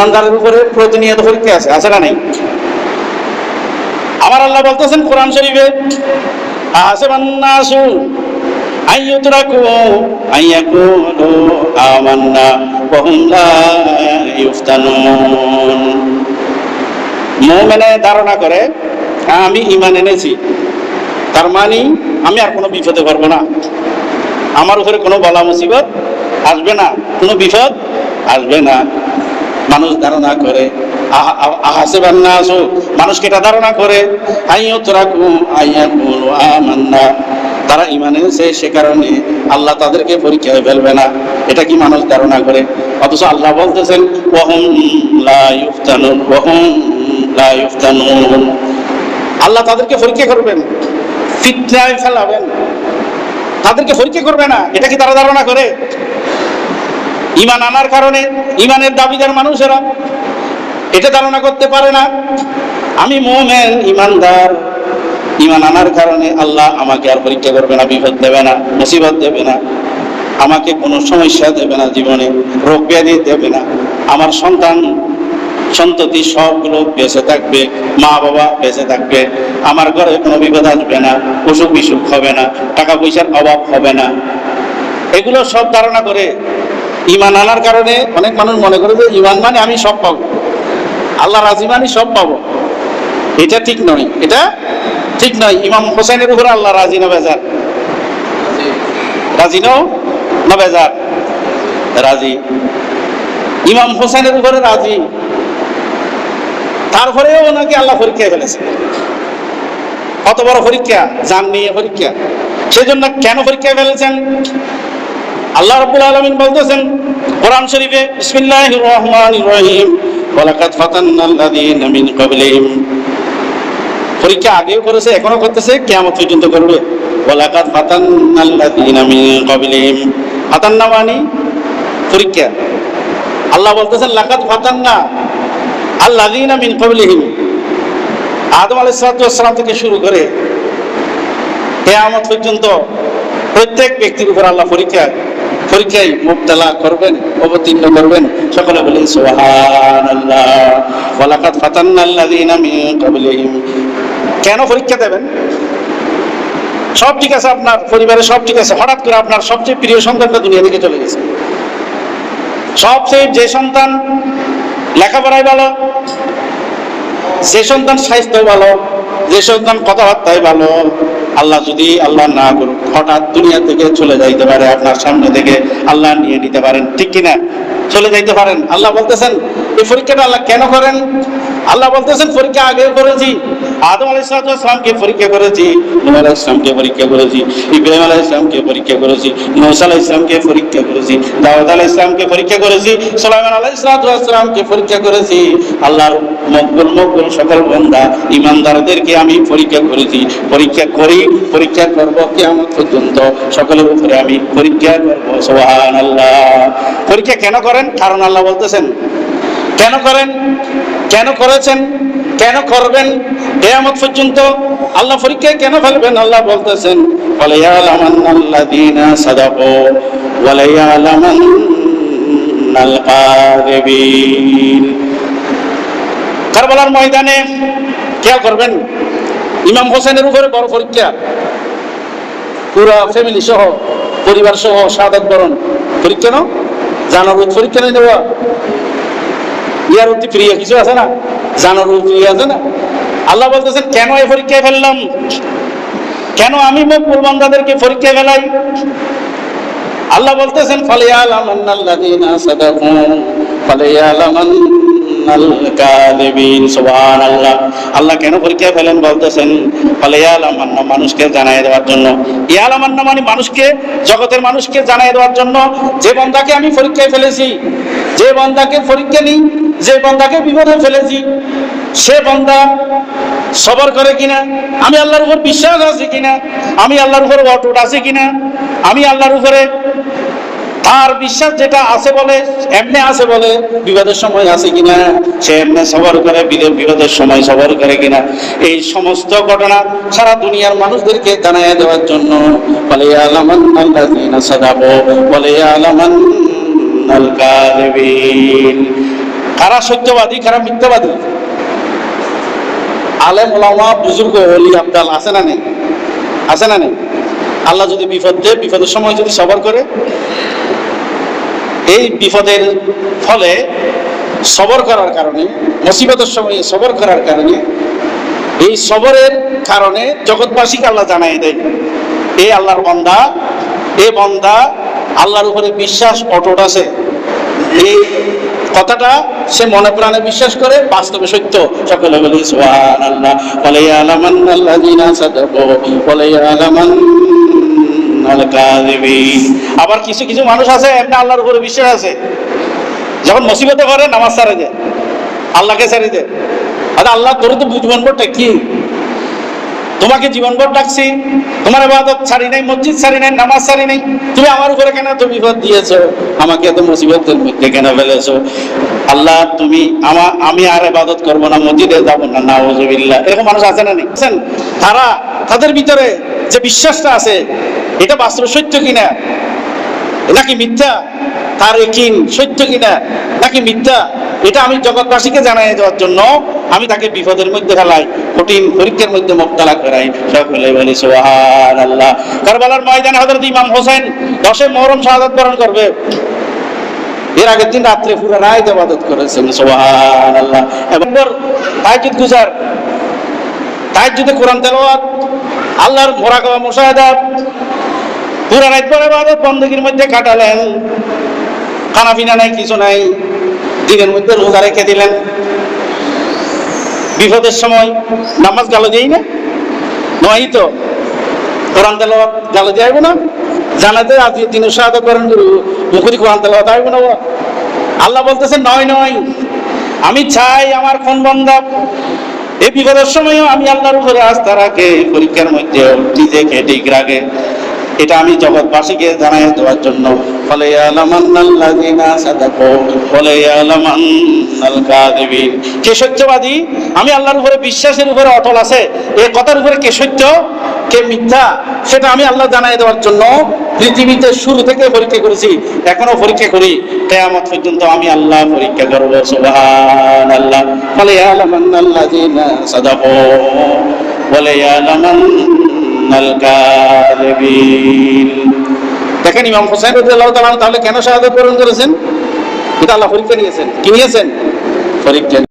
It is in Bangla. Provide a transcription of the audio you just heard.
ইমানদারের উপরে প্রতিনিয়ত পরীক্ষা আছে আছে না নেই? আমার আল্লাহ বলতেছেন, কোরআন শরীফে আহসাবান নাসু আন ইউতরাকু আন ইয়াকুলু আমান্না ওয়া হুম লা ইফতানুন মুমিনে ধারণা করে, আমি ইমান এনেছি। তার মানে আমি আর কোনো বিপদে পারব না। আমার উপরে কোনো বলা মুসিবত আসবে না, কোনো বিপদ আসবে না। মানুষ ধারণা করে। আহাসে বান্না আসো মানুষকে এটা ধারণা করে? আইও তোরা আইয়া কুল আমান্না। তারা ইমান সে কারণে আল্লাহ তাদেরকে পরীক্ষায় ফেলবে না। এটা কি মানুষ ধারণা করে? অথচ আল্লাহ বলতেছেন, ওহম লা ইফতানুন ওহম লা ইফতানুন আল্লাহ তাদেরকে পরীক্ষা করবেন, ফিতনায় ফেলাবেন। তাদেরকে পরীক্ষা করবে না। এটা কি তারা ধারণা করে? ইমান আনার কারণে ইমানের দাবিদার মানুষেরা এটা ধারণা করতে পারে না। আমি মোমেন, ইমানদার, ইমান আনার কারণে আল্লাহ আমাকে আর পরীক্ষা করবে না, বিপদ দেবে না, মুসিবত দেবে না, আমাকে কোনো সমস্যা দেবে না জীবনে, রোগ ব্যাধি দেবে না। আমার সন্তান, সন্ততি সবগুলো বেঁচে থাকবে মা বাবা বেঁচে থাকবে, আমার ঘরে কোনো বিপদ আসবে না অসুখ বিসুখ হবে না টাকা পয়সার অভাব হবে না। এগুলো সব ধারণা করে ইমান আনার কারণে অনেক মানুষ মনে করে যে ইমান মানে আমি সব পাবো। আল্লাহ রাজি মানে সব পাবো। এটা ঠিক নয়। এটা ঠিক নয়। ইমাম হোসেনের উপরে আল্লাহ রাজি না বেজার। রাজি নাও না বেজার। রাজি। ইমাম হোসেনের উপরে রাজি। তারপরেও ওনাকে আল্লাহ পরীক্ষায় ফেলেছে। কত বড় পরীক্ষা? জান নিয়ে পরীক্ষা। সেজন্য কেন পরীক্ষায় ফেলেছেন? আল্লাহ রাব্বুল আলামিন বলতেছেন, কোরআন শরীফে, বিসমিল্লাহির রহমানির রহিম, ওয়ালাকাদ ফাতান্নাল্লাযীনা মিন ক্বাবলিহিম। পরীক্ষা আগেও করেছে, এখনও করতেছে, কিয়ামত পর্যন্ত করবে। ওয়ালাকাদ ফাতান্নাল্লাযীনা মিন ক্বাবলিহিম। ফাতান্না মানে পরীক্ষা। আল্লাহ বলতেছেন, লাকাদ ফাতান্না আল্লাযীনা মিন ক্বাবলিহিম। আদম আলাইহিস সালাম থেকে শুরু করে কিয়ামত পর্যন্ত প্রত্যেক ব্যক্তির উপর আল্লাহ পরীক্ষা পরীক্ষায় মুবতালা করবেন, অবতীর্ণ করবেন। সকলে বলেন, সুবহানাল্লাহ। কেন পরীক্ষা দেবেন? সব ঠিক আছে আপনার পরিবারে সব ঠিক আছে। হঠাৎ করে আপনার সবচেয়ে প্রিয় সন্তানটা দুনিয়া থেকে চলে গেছে। সবচেয়ে যে সন্তান লেখাপড়ায় ভালো, যে সন্তান স্বাস্থ্য ভালো যে সন্তান কথাবার্তায় ভালো, আল্লাহ যদি আল্লাহ না করুক, হঠাৎ দুনিয়া থেকে চলে যাইতে পারে, আপনার সামনে থেকে আল্লাহ নিয়ে নিতে পারেন, ঠিক কিনা? চলে যাইতে পারেন। আল্লাহ বলতেছেন, এই পরীক্ষাটা আল্লাহ কেন করেন? আল্লাহ বলতেছেন, পরীক্ষা আগে করেছি আদম আলাইসালামকে পরীক্ষা করেছি, নূহ আলাইসলামকে পরীক্ষা করেছি, ইব্রাহিম আলাইসলামকে পরীক্ষা করেছি, মৌসা আলাইসলামকে পরীক্ষা করেছি, দাউদ আলাইসলামকে পরীক্ষা করেছি, সোলাইমান আলাইসালামকে পরীক্ষা করেছি। আল্লাহর মকবুল মকবুল সকল বন্ধা ইমানদারদেরকে আমি পরীক্ষা করেছি। পরীক্ষা করি, পরীক্ষা করব কেমন পর্যন্ত। সকলের উপরে আমি পরীক্ষা করব সোহান আল্লাহ পরীক্ষা কেন করেন? কারণ আল্লাহ বলতেছেন, কেন করেন? কেন করেছেন? কেন করবেন? কেয়ামত পর্যন্ত আল্লাহ পরীক্ষায় কেন ফেলবেন? আল্লাহ বলতেছেন কারবালার ময়দানে খেয়াল করবেন, ইমাম হোসেনের উপরে বড় পরীক্ষা। পুরো ফ্যামিলি সহ, পরিবার সহ সাদাত বরণ। পরীক্ষা না জানার পরীক্ষা নেই দেওয়া। ইয়ার অতি প্রিয় কিছু আছে না? জানার প্রিয় আছে না? আল্লাহ বলতেছেন, কেন এই পরীক্ষায় ফেললাম? কেন আমি মকবুল বান্দাদেরকে পরীক্ষায় ফেলাই? আল্লাহ বলতেছেন, ফালিয়ালামান্নাল্লাযীনা সাদাকু আল্লাহ কেন পরীক্ষায় ফেলেন বলতেছেন ফালিয়ালামান্না মানুষকে জানাই দেওয়ার জন্য। ইয়ালামান্না মানে মানুষকে, জগতের মানুষকে জানাই দেওয়ার জন্য, যে বান্দাকে আমি পরীক্ষায় ফেলেছি, যে বান্দাকে পরীক্ষা নিই, যে বান্দাকে বিপদে ফেলেছি, সে বান্দা সবর করে কিনা, আমি আল্লাহর উপর বিশ্বাস আছে কিনা, আমি আল্লাহর উপর অটুট আছে কিনা, আমি আল্লাহর উপরে তার বিশ্বাস যেটা আছে বলে, এমনি আছে বলে বিবাদের সময় আছে কিনা, সে এমনি সবর করে বিদে- বিবাদের সময় সবর করে কিনা। এই সমস্ত ঘটনা সারা দুনিয়ার মানুষদেরকে জানাইয়া দেওয়ার জন্য বলে আলামান আল্লাযীনা সাদাকু, বলে আলামান কারা সত্যবাদী, কারা মিথ্যাবাদী? আলেম ওলামা বুজুর্গ অলি আবদাল আছে না নেই? আছে না নেই? আল্লাহ যদি বিপদ দেয়, বিপদের সময় যদি সবার করে? এই বিপদের ফলে সবর করার কারণে, মুসিবতের সময় সবর করার কারণে, এই সবরের কারণে জগৎবাসীকে আল্লাহ জানাই দেয় এই আল্লাহর বন্দা, এ বন্দা আল্লাহর উপরে বিশ্বাস অটট আছে। এই কথাটা সে মনে প্রাণে বিশ্বাস করে, বাস্তবে সত্য। সকলে বলি সুবহান আল্লাহ বলে আলামান সাদাকু বলে আলামান আবার কিছু কিছু মানুষ আছে, এমনি আল্লাহর উপরে বিশ্বাস আছে। যখন মুসিবতে করে নামাজ ছাড়ে দেয়। আল্লাহকে ছেড়ে দেয়। আরে আল্লাহ তোর তো বটে কি? তোমাকে জীবনভর ডাকছি, তোমার এবাদত ছাড়ি নাই, মসজিদ ছাড়ি নাই, নামাজ ছাড়ি নাই। তুমি আমার উপরে কেন এত বিপদ দিয়েছ? আমাকে এত মুসিবতের মধ্যে কেন ফেলেছো? আল্লাহ, তুমি আমার আমি আর এবাদত করব না, মসজিদে যাব না, নাউজুবিল্লাহ। এরকম মানুষ আছে না নেই? তারা তাদের ভিতরে যে বিশ্বাসটা আছে, এটা বাস্তবে সত্য কিনা? নাকি মিথ্যা? তার একিন সত্য কিনা? নাকি মিথ্যা? এটা আমি জগৎবাসীকে জানাই দেওয়ার জন্য আমি তাকে বিপদের মধ্যে ফেলাই, কঠিন পরীক্ষার মধ্যে মোক্তালা করাই। সকলে বলি সোহান আল্লাহ কারবালার ময়দানে হজরত ইমাম হোসেন দশে মহরম শাহাদাত বরণ করবে। এর আগের দিন রাত্রে পুরো রায় দেবাদত করেছেন সোহান আল্লাহ এবং তাইজুদ গুজার। তাইজুদে কোরআন তেলাওয়াত আল্লাহর মোরাকাবা মুশাহাদাত পুরা রাত পরে বাদত বন্দগির মধ্যে কাটালেন। খানা পিনা নাই, কিছু নাই। দিনের মধ্যে রোজা রেখে দিলেন। বিপদের সময় নামাজ গালো দিই না? নয় তো। কোরআন তেলাওয়াত গালো যাইব না? জানাতে আজকে দিনের সাহায্য করেন, গুরু। মুখুরি কোরআন তেলাওয়াত আইব না আল্লাহ বলতেছে, নয় নয়। আমি চাই আমার কোন বন্ধা এই বিপদের সময়ও আমি আল্লাহর উপরে আস্থা রাখে পরীক্ষার মধ্যে নিজেকে ঠিক রাখে। এটা আমি জগৎবাসীকে জানাই দেওয়ার জন্য। ফলে কে সত্যবাদী? আমি আল্লাহর উপরে বিশ্বাসের উপরে অটল আছে। এই কথার উপরে কে সত্য? কে মিথ্যা, সেটা আমি আল্লাহ জানাই দেওয়ার জন্য পৃথিবীতে শুরু থেকে পরীক্ষা করেছি, এখনও পরীক্ষা করি। কেয়ামত পর্যন্ত আমি আল্লাহ পরীক্ষা করব সুবহান আল্লাহ আলামান্নাল্লাযিনা সাদাকু, বলে দেখেন ইমাম হোসেন তাহলে কেন শাহাদাত পূরণ করেছেন? এটা আল্লাহ পরীক্ষা নিয়েছেন। কি নিয়েছেন? পরীক্ষা